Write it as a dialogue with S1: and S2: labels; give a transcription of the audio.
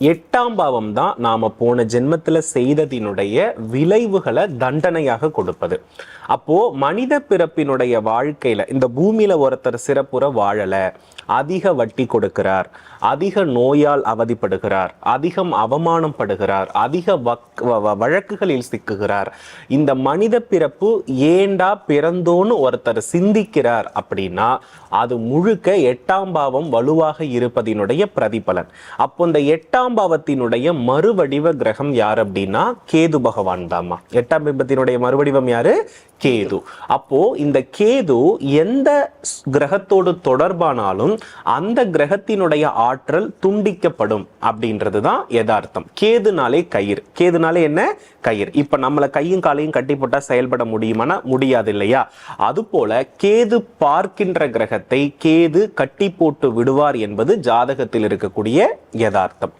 S1: எட்டாம் பாவம் தான் நாம போன ஜென்மத்துல செய்ததினுடைய விளைவுகளை தண்டனையாக கொடுப்பது. அப்போ மனித பிறப்பினுடைய வாழ்க்கையில இந்த பூமியில ஒருத்தர் சிறப்புற வாழல அதிக வட்டி கொடுக்கிறார் அதிக நோயால் அவதிப்படுகிறார் அதிகம் அவமானம் படுகிறார் அதிக வக்- வ- வழக்குகளில் சிக்குகிறார். இந்த மனித பிறப்பு ஏண்டா பிறந்தோன்னு ஒருத்தர் சிந்திக்கிறார் அப்படின்னா அது முழுக்க எட்டாம் பாவம் வலுவாக இருப்பதினுடைய பிரதிபலன். அப்போ இந்த எட்டாம் பாவத்தினுடைய மறுவடிவ கிரகம் யார் அப்படின்னா கேது பகவான் தாம்மா. எட்டாம் பிம்பத்தினுடைய மறுவடிவம் யாரு? கேது. அப்போ இந்த கேது எந்த கிரகத்தோடு தொடர்பானாலும் அந்த கிரகத்தினுடைய ஆற்றல் துண்டிக்கப்படும் அப்படின்றது தான் யதார்த்தம். கேதுனாலே கயிறு. கேதுனாலே என்ன? கயிறு. இப்ப நம்மளை கையும் காலையும் கட்டி போட்டா செயல்பட முடியுமானா? முடியாது இல்லையா? அது போல கேது பார்க்கின்ற கிரகத்தை கேது கட்டி போட்டு விடுவார் என்பது ஜாதகத்தில் இருக்கக்கூடிய யதார்த்தம்.